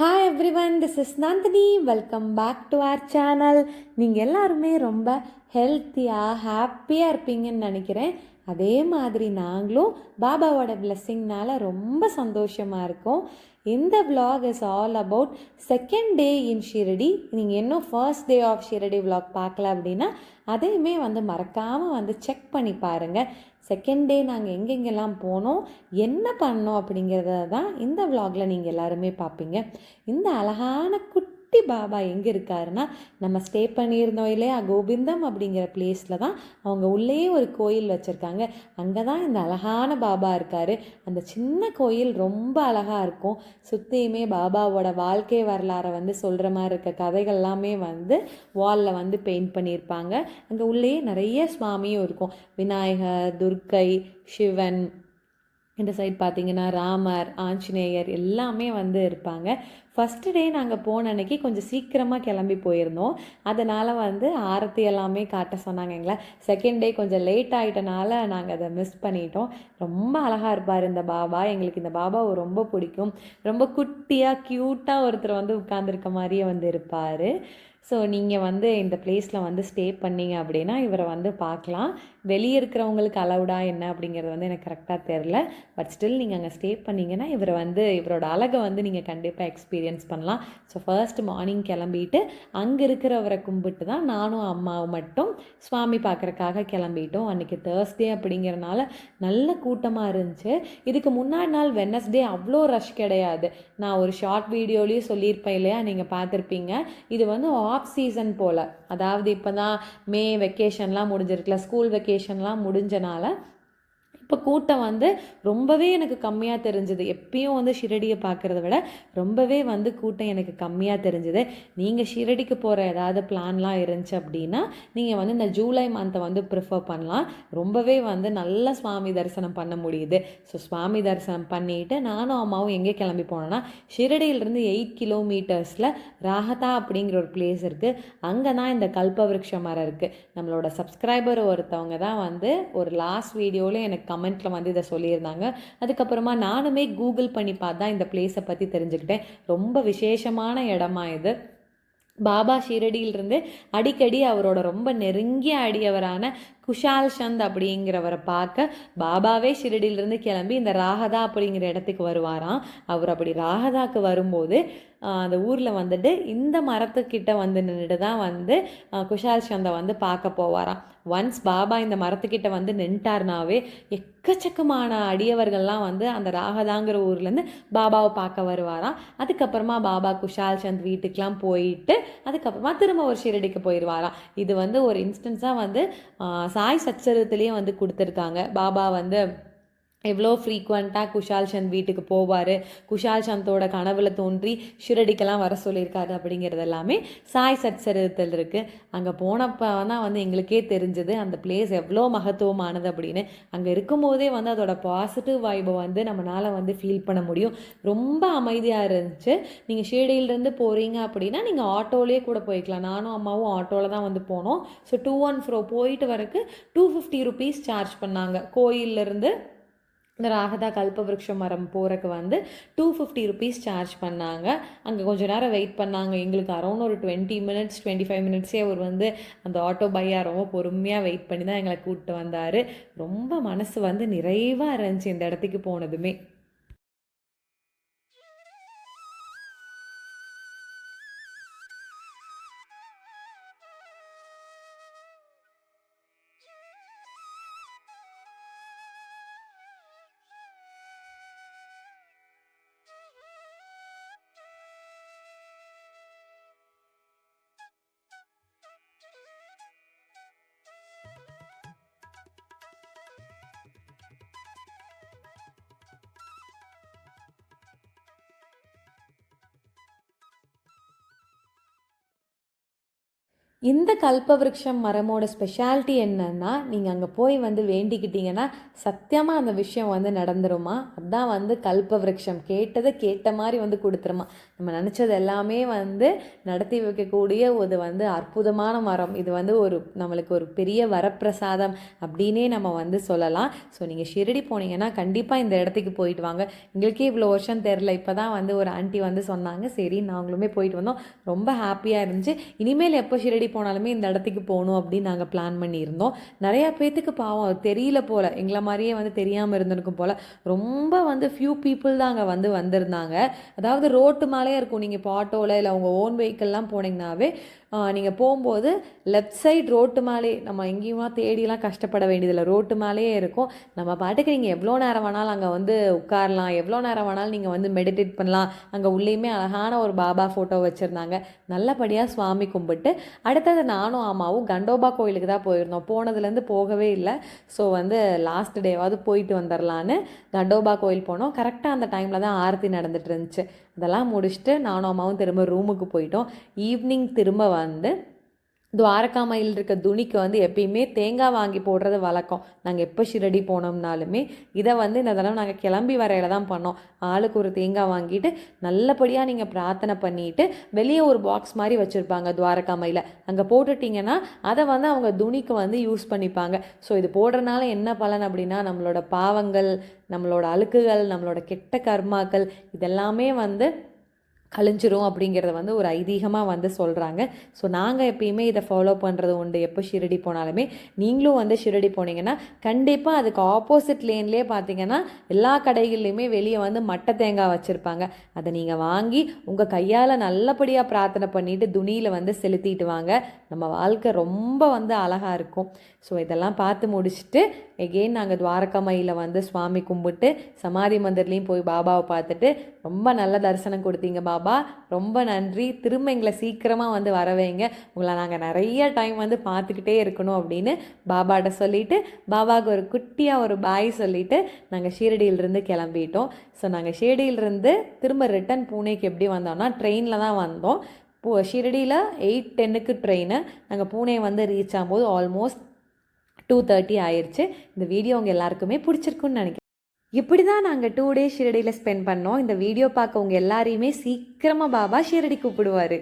Hi everyone this is Nandini welcome back to our channel நீங்கள் எல்லாருமே ரொம்ப ஹெல்த்தியாக ஹாப்பியாக இருப்பீங்கன்னு நினைக்கிறேன். அதே மாதிரி நாங்களும் பாபாவோட பிளெஸ்ஸிங்னால ரொம்ப சந்தோஷமாக இருக்கோம். இந்த vlog is all about second day in Shirdi நீங்கள் இன்னும் first day of Shirdi vlog பார்க்கல அப்படின்னா அதையுமே வந்து மறக்காமல் வந்து செக் பண்ணி பாருங்கள் செகண்ட் டே நாங்கள் எங்கெங்கெல்லாம் போனோம் என்ன பண்ணோம் அப்படிங்கிறத தான் இந்த விலாகில் நீங்கள் எல்லாருமே பார்ப்பீங்க. இந்த அழகான குட்டி பாபா எங்கே இருக்காருன்னா நம்ம ஸ்டே பண்ணியிருந்தோம் இல்லையா? கோவிந்தம் அப்படிங்கிற பிளேஸில் தான் அவங்க உள்ளேயே ஒரு கோயில் வச்சுருக்காங்க. அங்கே தான் இந்த அழகான பாபா இருக்கார். அந்த சின்ன கோயில் ரொம்ப அழகாக இருக்கும். சுற்றியுமே பாபாவோட வாழ்க்கை வரலாறை வந்து சொல்கிற மாதிரி இருக்க கதைகள் எல்லாமே வந்து வாலில் வந்து பெயிண்ட் பண்ணியிருப்பாங்க. அங்கே உள்ளேயே நிறைய சுவாமியும் இருக்கும். விநாயகர் துர்க்கை சிவன் இந்த சைட் பார்த்தீங்கன்னா ராமர் ஆஞ்சநேயர் எல்லாமே வந்து இருப்பாங்க. ஃபஸ்ட்டு டே நாங்கள் போன அன்றைக்கி கொஞ்சம் சீக்கிரமாக கிளம்பி போயிருந்தோம். அதனால் வந்து ஆரத்தி எல்லாமே காட்ட சொன்னாங்க எங்களை. செகண்ட் டே கொஞ்சம் லேட் ஆகிட்டனால நாங்கள் அதை மிஸ் பண்ணிட்டோம். ரொம்ப அழகாக இருப்பார் இந்த பாபா. எங்களுக்கு இந்த பாபாவை ரொம்ப பிடிக்கும். ரொம்ப குட்டியாக க்யூட்டாக ஒருத்தர் வந்து உட்காந்துருக்க மாதிரியே வந்து இருப்பார். ஸோ நீங்கள் வந்து இந்த பிளேஸில் வந்து ஸ்டே பண்ணீங்க அப்படின்னா இவரை வந்து பார்க்கலாம். வெளியே இருக்கிறவங்களுக்கு அலவுடா என்ன அப்படிங்கிறது வந்து எனக்கு கரெக்டாக தெரில பட் ஸ்டில் நீங்கள் அங்கே ஸ்டே பண்ணிங்கன்னா இவரை வந்து இவரோட அழகை வந்து நீங்கள் கண்டிப்பாக எக்ஸ்பீரியன்ஸ் பண்ணலாம். ஸோ ஃபர்ஸ்ட் மார்னிங் கிளம்பிட்டு அங்கே இருக்கிறவரை கும்பிட்டு தான் நானும் அம்மாவும் மட்டும் சுவாமி பார்க்குறக்காக கிளம்பிட்டோம். அன்றைக்கி தேர்ஸ்டே அப்படிங்கிறனால நல்ல கூட்டமாக இருந்துச்சு. இதுக்கு முன்னாடி நாள் வெனஸ்டே அவ்வளோ ரஷ் கிடையாது. நான் ஒரு ஷார்ட் வீடியோலேயும் சொல்லியிருப்பேன் இல்லையா? நீங்கள் பார்த்துருப்பீங்க. இது வந்து ஆஃப் சீசன் போல். அதாவது இப்போ தான் மே வெக்கேஷன்லாம் முடிஞ்சிருக்குல ஸ்கூல் வெக்கேஷன்லாம் முடிஞ்சனால இப்போ கூட்டம் வந்து ரொம்பவே எனக்கு கம்மியாக தெரிஞ்சுது. எப்பயும் வந்து ஷிரடியை பார்க்குறத விட ரொம்பவே வந்து கூட்டம் எனக்கு கம்மியாக தெரிஞ்சுது. நீங்கள் ஷிரடிக்கு போகிற ஏதாவது பிளான்லாம் இருந்துச்சு அப்படின்னா நீங்கள் வந்து இந்த ஜூலை மந்த்தை வந்து ப்ரிஃபர் பண்ணலாம். ரொம்பவே வந்து நல்ல சுவாமி தரிசனம் பண்ண முடியுது. ஸோ சுவாமி தரிசனம் பண்ணிட்டு நானும் அம்மாவும் எங்கே கிளம்பி போனோன்னா ஷிரடியிலேருந்து எயிட் கிலோமீட்டர்ஸில் ராகதா அப்படிங்கிற ஒரு பிளேஸ் இருக்குது அங்கே தான் இந்த கல்பவருஷ மரம் இருக்குது நம்மளோட சப்ஸ்கிரைபர் ஒருத்தவங்க தான் வந்து ஒரு லாஸ்ட் வீடியோவில் எனக்கு கமெண்ட்டில் வந்து இதை சொல்லியிருந்தாங்க. அதுக்கப்புறமா நானுமே கூகுள் பண்ணி பார்த்தா இந்த பிளேஸை பற்றி தெரிஞ்சுக்கிட்டேன். ரொம்ப விசேஷமான இடமா இது. பாபா ஷிரடியிலிருந்து அடிக்கடி அவரோட ரொம்ப நெருங்கிய அடியவரான குஷால் சந்த் அப்படிங்கிறவரை பார்க்க பாபாவே ஷிரடியிலிருந்து கிளம்பி இந்த ராகதா அப்படிங்கிற இடத்துக்கு வருவாராம். அவர் அப்படி ராகதாக்கு வரும்போது அந்த ஊரில் வந்துட்டு இந்த மரத்துக்கிட்ட வந்து நின்றுட்டு தான் வந்து குஷால் சந்தை வந்து பார்க்க போவாராம். ஒன்ஸ் பாபா இந்த மரத்துக்கிட்ட வந்து நின்ட்டார்னாவே எக்கச்சக்கமான அடியவர்கள்லாம் வந்து அந்த ராகதாங்கிற ஊர்லேருந்து பாபாவை பார்க்க வருவாராம். அதுக்கப்புறமா பாபா குஷால் சந்த் வீட்டுக்கெலாம் போயிட்டு அதுக்கப்புறமா திரும்ப ஒரு ஷிரடிக்கு போயிடுவாராம் இது வந்து ஒரு இன்ஸ்டன்ஸாக வந்து சாய் சச்சரத்துலேயும் வந்து கொடுத்துருக்காங்க. பாபா வந்து எவ்வளோ ஃப்ரீக்வெண்ட்டாக குஷால் சந்த் வீட்டுக்கு போவார்? குஷால் சந்தோட கனவில் தோன்றி ஷிரடிக்கெல்லாம் வர சொல்லியிருக்காரு அப்படிங்கிறது எல்லாமே சாய் சச்சரித்தில் இருக்குது அங்கே போனப்போ தான் வந்து எங்களுக்கே தெரிஞ்சது அந்த பிளேஸ் எவ்வளோ மகத்துவமானது அப்படின்னு. அங்கே இருக்கும்போதே வந்து அதோட பாசிட்டிவ் வைபை வந்து நம்மளால் வந்து ஃபீல் பண்ண முடியும். ரொம்ப அமைதியாக இருந்துச்சு. நீங்கள் ஷிரடியிலேருந்து போகிறீங்க அப்படின்னா நீங்கள் ஆட்டோலேயே கூட போய்க்கலாம். நானும் அம்மாவும் ஆட்டோவில் தான் வந்து போனோம். ஸோ டூ ஒன் ஃப்ரோ போயிட்டு வரக்கு டூ ஃபிஃப்டி ருபீஸ் சார்ஜ் பண்ணாங்க. கோயிலேருந்து இந்த ராகதா கல்பவருஷம் மரம் போகிறக்கு வந்து டூ ஃபிஃப்டி ருபீஸ் சார்ஜ் பண்ணாங்க. அங்கே கொஞ்சம் நேரம் வெயிட் பண்ணாங்க. எங்களுக்கு அரௌண்ட் ஒரு டுவெண்ட்டி மினிட்ஸ் டுவெண்ட்டி ஃபைவ் மினிட்ஸே அவர் வந்து அந்த ஆட்டோ பையா ரொம்ப பொறுமையாக வெயிட் பண்ணி தான் எங்களை கூப்பிட்டு வந்தார். ரொம்ப மனசு வந்து நிறைவாக இருந்துச்சு இந்த இடத்துக்கு போனதுமே. இந்த கல்பவருஷம் மரமோட ஸ்பெஷாலிட்டி என்னன்னா நீங்கள் அங்கே போய் வந்து வேண்டிக்கிட்டீங்கன்னா சத்தியமாக அந்த விஷயம் வந்து நடந்துருமா? அதுதான் வந்து கல்பவருஷம். கேட்டதை கேட்ட மாதிரி வந்து கொடுத்துருமா? நம்ம நினச்சது எல்லாமே வந்து நடத்தி வைக்கக்கூடிய ஒரு வந்து அற்புதமான மரம். இது வந்து ஒரு நம்மளுக்கு ஒரு பெரிய வரப்பிரசாதம் அப்படின்னே நம்ம வந்து சொல்லலாம். ஸோ நீங்கள் ஷிரடி போனீங்கன்னா கண்டிப்பாக இந்த இடத்துக்கு போயிட்டு வாங்க. எங்களுக்கே இவ்வளோ வருஷம் தெரில இப்போ தான் வந்து ஒரு ஆண்டி வந்து சொன்னாங்க. சரி நாங்களுமே போயிட்டு வந்தோம். ரொம்ப ஹாப்பியாக இருந்துச்சு. இனிமேல் எப்போ ஷிரடி போனாலுமே இந்த இடத்துக்கு போகணும் அப்படின்னு நாங்கள் பிளான் பண்ணியிருந்தோம். நிறையா பேர்த்துக்கு பாவம் தெரியல போல். எங்களை மாதிரியே வந்து தெரியாமல் இருந்திருக்கும் போல். ரொம்ப வந்து ஃபியூ பீப்புள் தான் அங்கே வந்து வந்திருந்தாங்க. அதாவது ரோட்டு மேலேயே இருக்கும். நீங்கள் இப்போ ஆட்டோவில் இல்லை உங்கள் ஓன் வெஹிக்கிள்லாம் போனீங்கன்னாவே நீங்கள் போகும்போது லெஃப்ட் சைட் ரோட்டு மேலே நம்ம எங்கேயுமா தேடிலாம் கஷ்டப்பட வேண்டியதில்லை. ரோட்டு மேலேயே இருக்கும். நம்ம பாட்டுக்கு நீங்கள் எவ்வளோ நேரம் வேணாலும் அங்கே வந்து உட்காரலாம். எவ்வளோ நேரம் வேணாலும் நீங்கள் வந்து மெடிடேட் பண்ணலாம். அங்கே உள்ளேயுமே அழகான ஒரு பாபா ஃபோட்டோ வச்சுருந்தாங்க. நல்லபடியாக சுவாமி கும்பிட்டு அடுத்தது நானும் அம்மாவும் கண்டோபா கோயிலுக்கு தான் போயிருந்தோம். போனதுலேருந்து போகவே இல்லை. ஸோ வந்து லாஸ்ட் டேவாவது போயிட்டு வந்துடலான்னு கண்டோபா கோயில் போனோம். கரெக்டாக அந்த டைமில் தான் ஆரத்தி நடந்துட்டு இருந்துச்சு. அதெல்லாம் முடிச்சுட்டு நானும் அம்மாவும் திரும்ப ரூமுக்கு போயிட்டோம். ஈவினிங் திரும்ப வந்து துவாரகாமையில் இருக்க துணிக்கு வந்து எப்பயுமே தேங்காய் வாங்கி போடுறது வழக்கம். நாங்கள் எப்போ ஷிரடி போனோம்னாலுமே இதை வந்து இந்த தடவை நாங்கள் கிளம்பி வரையில தான் பண்ணோம். ஆளுக்கு ஒரு தேங்காய் வாங்கிட்டு நல்லபடியாக நீங்கள் பிரார்த்தனை பண்ணிட்டு வெளியே ஒரு பாக்ஸ் மாதிரி வச்சுருப்பாங்க துவாரகாமையில் அங்கே போட்டுட்டிங்கன்னா அதை வந்து அவங்க துணிக்கு வந்து யூஸ் பண்ணிப்பாங்க. ஸோ இது போடுறதுனால என்ன பலன் அப்படின்னா நம்மளோட பாவங்கள் நம்மளோட அழுக்குகள் நம்மளோட கெட்ட கர்மாக்கள் இதெல்லாமே வந்து கழிஞ்சிரும் அப்படிங்கிறத வந்து ஒரு ஐதீகமாக வந்து சொல்கிறாங்க ஸோ நாங்கள் எப்பயுமே இதை ஃபாலோ பண்ணுறது உண்டு. எப்போ ஷிரடி போனாலுமே நீங்களும் வந்து ஷிரடி போனீங்கன்னா கண்டிப்பாக அதுக்கு ஆப்போசிட் லேன்லேயே பார்த்தீங்கன்னா எல்லா கடைகள்லையுமே வெளியே வந்து மட்டை தேங்காய் வச்சுருப்பாங்க. அதை நீங்கள் வாங்கி உங்கள் கையால் நல்லபடியாக பிரார்த்தனை பண்ணிவிட்டு துணியில் வந்து செலுத்திட்டு வாங்க. நம்ம வாழ்க்கை ரொம்ப வந்து அழகாக இருக்கும். ஸோ இதெல்லாம் பார்த்து முடிச்சுட்டு எகெயின் நாங்கள் துவாரகாமையில் வந்து சுவாமி கும்பிட்டு சமாதி மந்திர்லேயும் போய் பாபாவை பார்த்துட்டு ரொம்ப நல்ல தரிசனம் கொடுத்தீங்க பாபா. ரொம்ப நன்றி. திரும்ப எங்களை சீக்கிரமாக வந்து வரவைங்க உங்களை நாங்கள் நிறைய டைம் வந்து பார்த்துக்கிட்டே இருக்கணும் அப்படின்னு பாபாட்ட சொல்லிவிட்டு பாபாவுக்கு ஒரு குட்டியாக ஒரு பாய் சொல்லிவிட்டு நாங்கள் ஷீரடியிலிருந்து கிளம்பிட்டோம். ஸோ நாங்கள் ஷீரடியிலிருந்து திரும்ப ரிட்டன் பூனேக்கு எப்படி வந்தோம்னா ட்ரெயினில் தான் வந்தோம். பூ ஷிரடியில் எயிட் டென்னுக்கு ட்ரெயினு நாங்கள் பூனே வந்து ரீச் ஆகும்போது ஆல்மோஸ்ட் டூ தேர்ட்டி ஆயிடுச்சு இந்த வீடியோ உங்கள் எல்லாருக்குமே பிடிச்சிருக்குன்னு நினைக்கிறேன். இப்படி தான் நாங்கள் டூ டேஸ் ஷிரடியில் ஸ்பெண்ட் பண்ணோம். இந்த வீடியோ பார்க்க உங்கள் எல்லாரையுமே சீக்கிரமாக பாபா ஷிரடி கூப்பிடுவார்.